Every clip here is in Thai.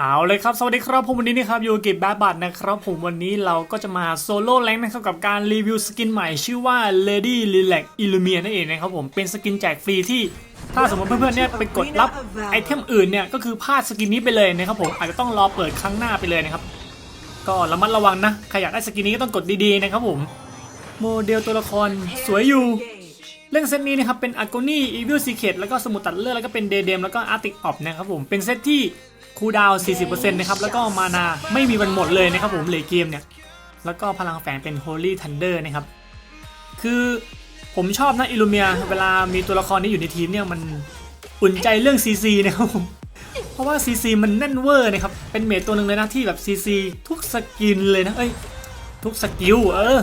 เอาเลยครับ สวัสดีครับผมวันนี้นะครับอยู่กับแบบบัตนะครับผมวันนี้เราก็จะมาโซโล่แรงนะครับกับการรีวิวสกินใหม่ชื่อว่า Lady Lilac Illumia นั่นเองนะครับผมเป็นสกินแจกฟรีที่ถ้าสมมติเพื่อนๆเนี่ยไปกดรับไอเทมอื่นเนี่ยก็คือพลาดสกินนี้ไปเลยนะครับผมอาจจะต้องรอเปิดครั้งหน้าไปเลยนะครับก็ระมัดระวังนะใครอยากได้สกินนี้ก็ต้องกดดีๆนะครับผม โมเดลตัวละครสวยอยู่ เล่นเซตนี้นะครับเป็น a g o n y Evil Secret แล้วก็สมุดตัดเลือดแล้วก็เป็นเดเดมแล้วก็ Arctic Op นะครับผมเป็นเซตที่คูดาว 40%นะครับแล้วก็มานาไม่มีวันหมดเลยนะครับผมเลยเกมเนี่ยแล้วก็พลังแฝงเป็น Holy Thunder นะครับ คือผมชอบนะอิลูเมียเวลามีตัวละครที่อยู่ในทีมเนี่ยมันอุ่นใจเรื่อง CC นะครับผมเพราะว่า CC มันแน่นเวอร์นะครับ เป็นเมจตัวหนึ่งเลยนะที่แบบ CC ทุกสกินเลยนะ เอ้ย ทุกสกิล เออ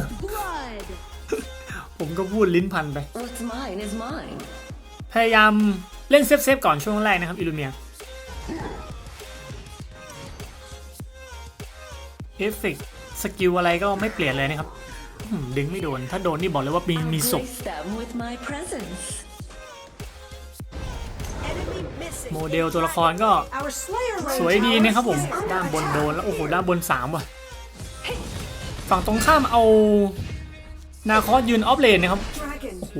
ผมก็พูดลิ้นพันไป What's mine is mine. พยายามเล่นเซฟเซฟๆก่อนช่วงแรกนะครับอิลูเมียเอฟเฟกสกิลอะไรก็ไม่เปลี่ยนเลยนะครับอืมดึงไม่โดน ถ้าโดนนี่บอกเลยว่ามีมีศพ Grace them with my presence. โมเดลตัวละครก็สวยดีนะครับผม ด้านบนโดนแล้ว โอ้โห ด้านบนสามว่ะ ฝั่งตรงข้ามเอา นาคอสยืนออฟเลนนะครับ โอ้โห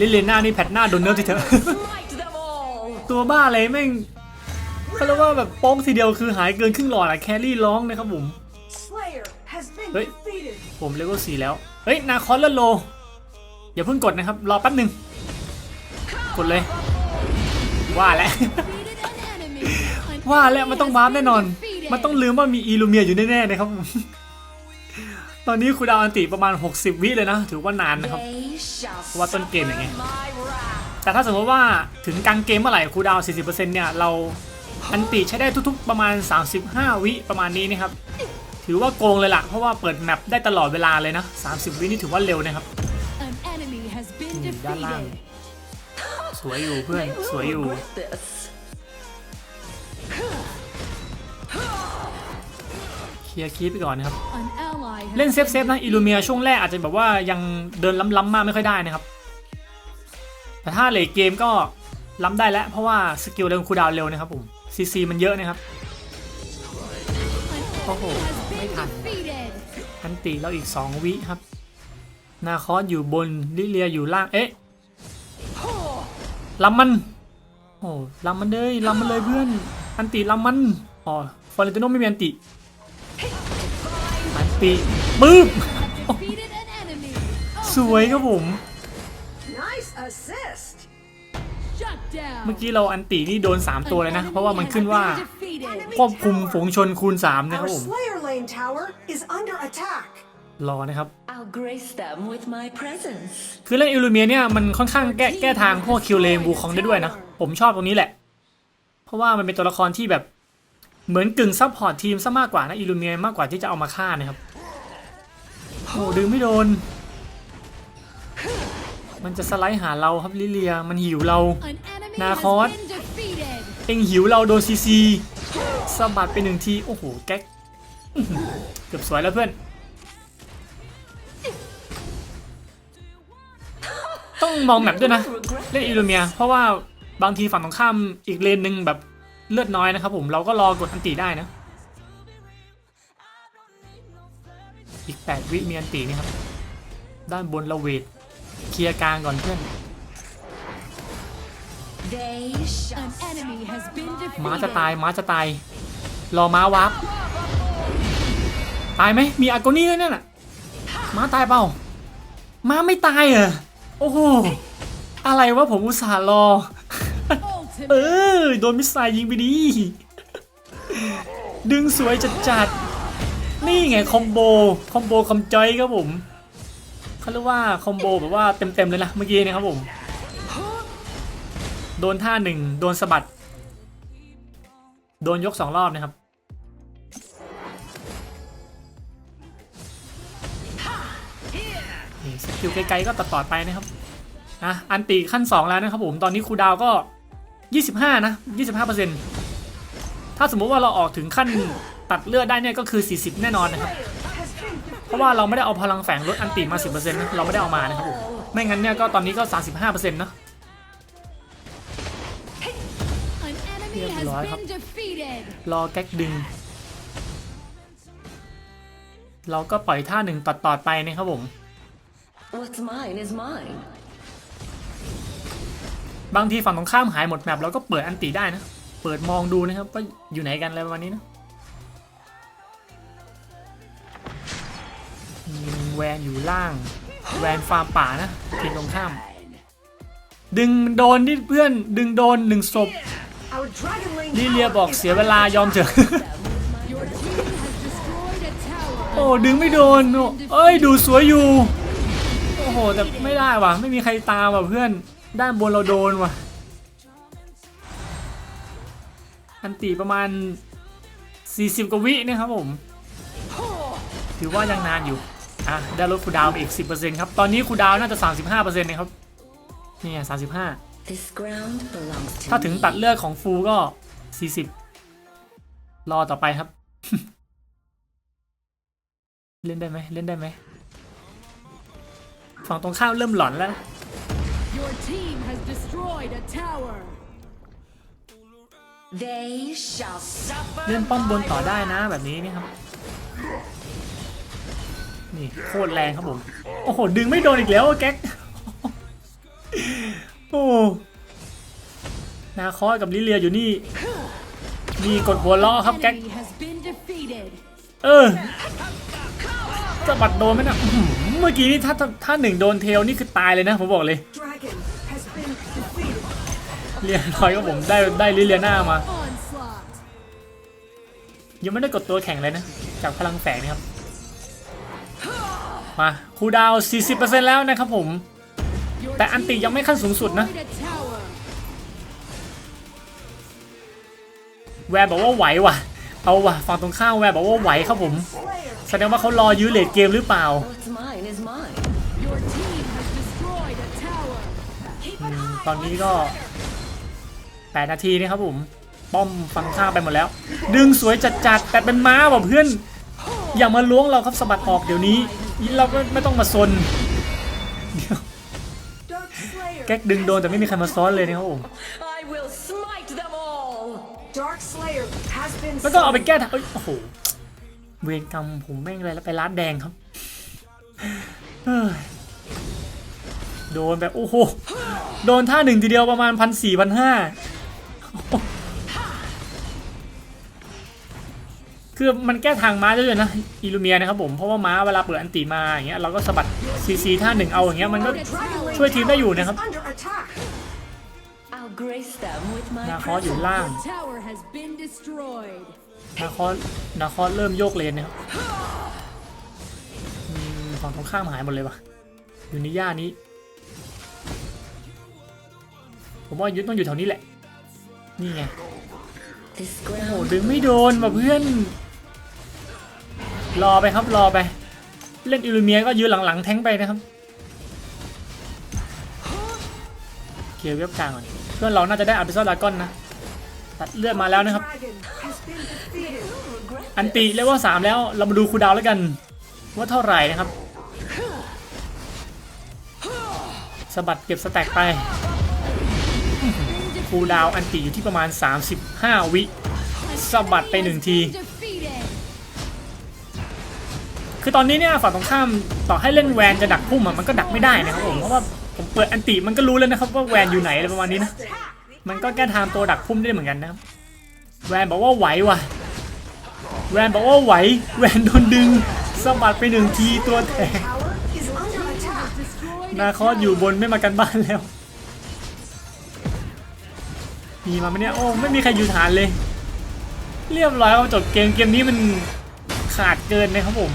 ลิเลน่านี่แพทหน้าโดนเนิร์ฟทีเถอะ Smite them all. ตัวบ้าอะไรแม่งเขาเรียกว่าแบบโป้งทีเดียวคือหายเกินครึ่งหลอดอะแครี่ร้องนะครับผม เฮ้ย ผมเลเวลสี่แล้ว เฮ้ย นาคอสเลื่อนโล อย่าเพิ่งกดนะครับ รอแป๊บหนึ่งกดเลย ว่าแล้ว Defeated an enemy. An ว่าแล้ว enemy มันต้อง has วาร์ป been แน่นอน defeated. มันต้องลืมว่ามีอีลูเมียอยู่แน่ๆนะครับผม ตอนนี้คูลดาวน์อันติประมาณ 60 วิเลยนะ ถือว่านานนะครับ They shall เพราะว่าต้นเกมอย่างไง suffer my wrath. แต่ถ้าสมมติว่าถึงกลางเกมเมื่อไหร่คูลดาวน์40%เนี่ยเราอันติใช้ได้ทุกๆประมาณ 35 วิประมาณนี้นะครับ ถือว่าโกงเลยล่ะ เพราะว่าเปิดแมปได้ตลอดเวลาเลยนะ 30 วินี่ถือว่าเร็วนะครับ An enemy has been อืมด้านล่าง defeated. สวยอยู่เพื่อน สวยอยู่ ลียร์คีปไปก่อนนะครับ An ally has เล่นเซฟเซฟ been นะอิลูเมียช่วงแรกอาจจะแบบว่ายังเดินล้ำๆมากไม่ค่อยได้นะครับ แต่ถ้าเลทเกมก็ล้ำได้แล้ว เพราะว่าสกิลเดินคูลดาวน์เร็วนะครับผมซีซีมันเยอะนะครับ An โอ้โห enemy has ไม่ been ทัน defeated. อันตีเราอีก 2 วิครับ นาคอสอยู่บนลิเลียอยู่ล่าง เอ๊ะล้ำมัน โอ้ล้ำมันเลยล้ำมันเลยเพื่อน อันตีล้ำมัน อ๋อฟอร์เรนติโนไม่มีอันติ อันติปึ๊บ Defeated an enemy. สวยครับผม Nice assist. Shut down. เมื่อกี้เราอันตินี่โดน 3 ตัวเลยนะ An เพราะว่า enemy มัน has ขึ้นว่า been defeated. ควบคุมฝูงชนคูณ 3 นะครับ Our ผม Slayer Lane tower is under attack. รอนะครับ I'll grace them with my presence. คือเล่นอิลูเมียเนี่ยมันค่อนข้างแก้แก้ทางพวกคิวเลนบูคองได้ด้วยนะ ผมชอบตรงนี้แหละ เพราะว่ามันเป็นตัวละครที่แบบ เหมือนกึ่งซัพพอร์ตทีมซะมากกว่านะอิลูเมียมากกว่าที่จะเอามาฆ่านะครับโอ้ดึงไม่โดน มันจะสไลด์หาเราครับลิเลีย มันหิวเรา An enemy Nah, has Khot. been defeated. เองหิวเราโดนซีซีสะบัดไปหนึ่งที โอ้โห แก๊กอื้อหือเกือบสวยแล้วเพื่อน ต้องมองแมปด้วยนะ เล่นอิลูเมีย เพราะว่าบางทีฝั่งตรงข้ามอีกเลนหนึ่งแบบ เลือดน้อยนะครับผมเราก็รอกดอันติได้นะ อีก 8 วิมีอันตินี่ครับ ด้านบนเราเวทเคลียร์กลางก่อนเพื่อน ม้าจะตายม้าจะตาย รอม้าวับตายไหมมีอากนี่ด้วยเนี่ยน่ะม้าตายเปล่าม้าไม่ตายเหรอโอ้โหอะไรวะผมอุตส่าห์รอ เออ โดนมิสไซล์ยิงไปดี ดึงสวยจัดจัดๆนี่ไงคอมโบ คอมโบคอมจอยครับผมเขาเรียกว่าคอมโบแบบว่าเต็มๆเลยนะเมื่อกี้นะครับผม โดนท่าหนึ่งโดนสะบัด โดนยกสองรอบนะครับ สกิลไกลๆก็ตัดต่อไปนะครับอะอันตีขั้น 2 แล้วนะครับผม ตอนนี้ครูดาวก็ 25 นะ 25%ถ้าสมมุติว่าเราออกถึงขั้นตัดเลือดได้เนี่ยก็คือ 40 แน่นอนนะครับ เพราะว่าเราไม่ได้เอาพลังแฝงลดอันติมา 10%นะเราไม่ได้เอามานะครับผมไม่งั้นเนี่ยก็ตอนนี้ก็ 35%นะ An enemy enemy Yeah, has right. been defeated. รอแก๊กดึง เราก็ปล่อยท่าหนึ่งต่อๆไปนะครับผม What's mine is mine. บางทีฝั่งตรงข้ามหายหมดแมปเราก็เปิดอันติได้นะ เปิดมองดูนะครับว่าอยู่ไหนกันอะไรประมาณนี้นะแวนอยู่ล่าง แวนฟาร์มป่านะทีมตรงข้าม ดึงโดนที่เพื่อนดึงโดนหนึ่งศพลิเลียบอกเสียเวลายอมเถอะโอ้ดึงไม่โดนเอ้ยดูสวยอยู่ โอ้โหแต่ไม่ได้ว่ะไม่มีใครตามว่ะเพื่อน ด้านบนเราโดนว่ะ อันตีประมาณ 40 กว่าวินะครับผม ถือว่ายังนานอยู่ อะ ได้ลดคูลดาวน์ไปอีก 10%ครับ ตอนนี้คูลดาวน์น่าจะ 35%นะครับเนี่ย35 This ground belongs to ถ้าถึง me. ตัดเลือดของฟูก็ 40 รอต่อไปครับ เล่นได้ไหมเล่นได้ไหมฝั่งตรงข้ามเริ่มหลอนแล้วนะ Your team has destroyed a tower. They shall suffer. เล่นป้อมบนต่อได้นะแบบนี้นี่ครับ นี่โคตรแรงครับผม โอ้โห ดึงไม่โดนอีกแล้วอะแก๊ก โอ้ นาคอสกับลิเลียอยู่นี่ มีกดหัวล้อครับแก๊ก Enemy has been defeated. เออ สะบัดโดนไหมนะอื้อหือเมื่อกี้นี่ถ้าถ้าถ้าหนึ่งโดนเทลนี่คือตายเลยนะผมบอกเลย dragon has been defeated. เรียนร้อยก็ผมได้ได้ลิเลียนามา Onslaught. ยังไม่ได้กดตัวแข่งเลยนะ จากพลังแฝงนี่ครับ มาคูลดาวน์40%แล้วนะครับผม Your แต่อันติ team ยังไม่ขั้นสูงสุดนะ destroyed a tower. แวร์บอกว่าไหวว่ะ เอาว่ะฝั่งตรงข้ามแวร์บอกว่าไหวครับผม Slayer แสดงว่าเขารอยื้อเลดเกมหรือเปล่า What's mine is mine. Your team has destroyed a tower. อืมตอนนี้ก็8นาทีนี่ครับผม ป้อมฟังข้างไปหมดแล้ว ดึงสวยจัดๆแต่เป็นม้าว่ะเพื่อน อย่ามาล้วงเราครับสะบัดออกเดี๋ยวนี้ เราก็ไม่ต้องมาซน Dark Slayer แก๊กดึงโดนแต่ไม่มีใครมาซ้อนเลยนะครับผม I will smite them all. Dark Slayer has been แล้วก็เอาไป summoned. แก้ทางเอ้ยโอ้โห เวรกรรมผมแม่งเลยแล้วไปร้านแดงครับโดนแบบ โอ้โห โดนท่าหนึ่งทีเดียวประมาณพันสี่พันห้าคือมันแก้ทางม้าได้เลยนะอิลูเมียนะครับผมเพราะว่าม้าเวลาเปิดอันติมาอย่างเงี้ยเราก็สะบัดซีซีท่าหนึ่งเอาอย่างเงี้ยมันก็ช่วยทีมได้อยู่นะครับ นาคอสอยู่ล่าง Your tower has been destroyed. นาคอสนาคอสเริ่มโยกเลนนะครับอืมฝั่งตรงข้ามหายหมดเลยว่ะอยู่ในย่านี้ ผมว่ายุทธต้องอยู่แถวนี้แหละ นี่ไง This โอ้โห ground ดึงไม่โดนว่ะเพื่อน รอไปครับรอไป เล่นอิลูเมียก็ยืนหลังๆแทงไปนะครับเคลียร์เว็บกลางก่อน เพื่อนเราน่าจะได้อาร์บิซอลดากอนนะ ตัดเลือดมาแล้วนะครับ อันติเลเวลสามแล้ว เรามาดูคูดาวแล้วกัน ว่าเท่าไหร่นะครับสะบัดเก็บสแต็กไปคูดาวอันติอยู่ที่ประมาณ 35 วิสะบัดไปหนึ่งที คือตอนนี้เนี่ยฝั่งตรงข้ามต่อให้เล่นแวนจะดักพุ่มมันก็ดักไม่ได้นะครับผมเพราะว่า ผมเปิดอันติมันก็รู้แล้วนะครับว่าแวนอยู่ไหนอะไรประมาณนี้นะ มันก็แก้ทางตัวดักพุ่มได้เหมือนกันนะครับ แวนบอกว่าไหวว่ะ แวนบอกว่าไหว แวนโดนดึงสะบัดไปหนึ่งทีตัวแตกนาคอสอยู่บนไม่มากันบ้านแล้ว มีมาไหมเนี่ย โอ้ไม่มีใครอยู่ฐานเลย เรียบร้อยครับจบเกมเกมนี้มันขาดเกินนะครับผม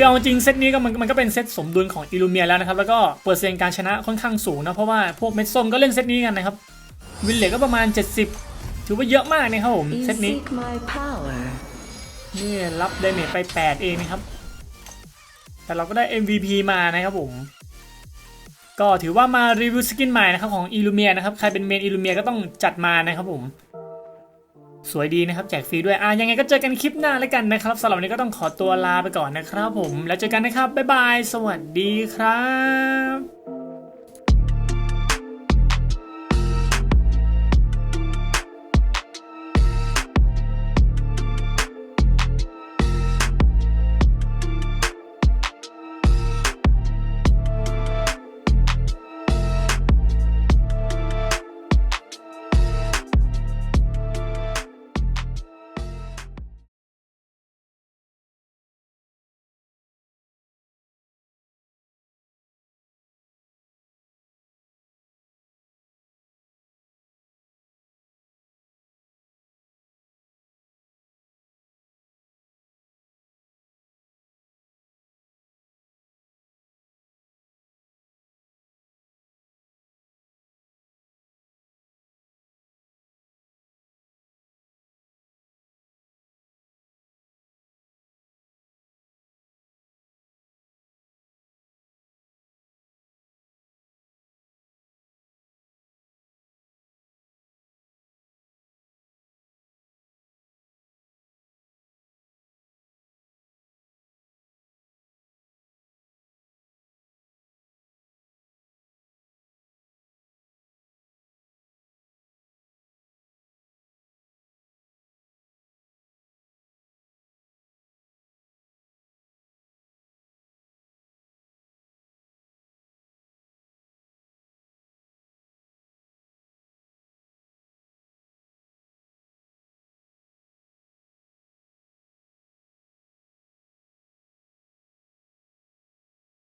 คือเอาจริงเซตนี้ก็มันมันก็เป็นเซตสมดุลของอิลูเมียแล้วนะครับ แล้วก็เปอร์เซ็นต์การชนะค่อนข้างสูงนะเพราะว่าพวกเม็ดส้มก็เล่นเซตนี้กันนะครับ วินเลกก็ประมาณ 70 ถือว่าเยอะมากนะครับผม You เซตนี้ seek my power. นี่รับดาเมจไป 8 เองนะครับ แต่เราก็ได้ MVP มานะครับผมก็ถือว่ามารีวิวสกินใหม่นะครับของ i l l u m i a นะครับ ใครเป็นเมน i l l u m i a ก็ต้องจัดมานะครับผม สวยดีนะครับแจกฟรีด้วยอะยังไงก็เจอกันคลิปหน้าแล้วกันนะครับสำหรับวันนี้ก็ต้องขอตัวลาไปก่อนนะครับผม แล้วเจอกันนะครับบ๊ายบาย สวัสดีครับ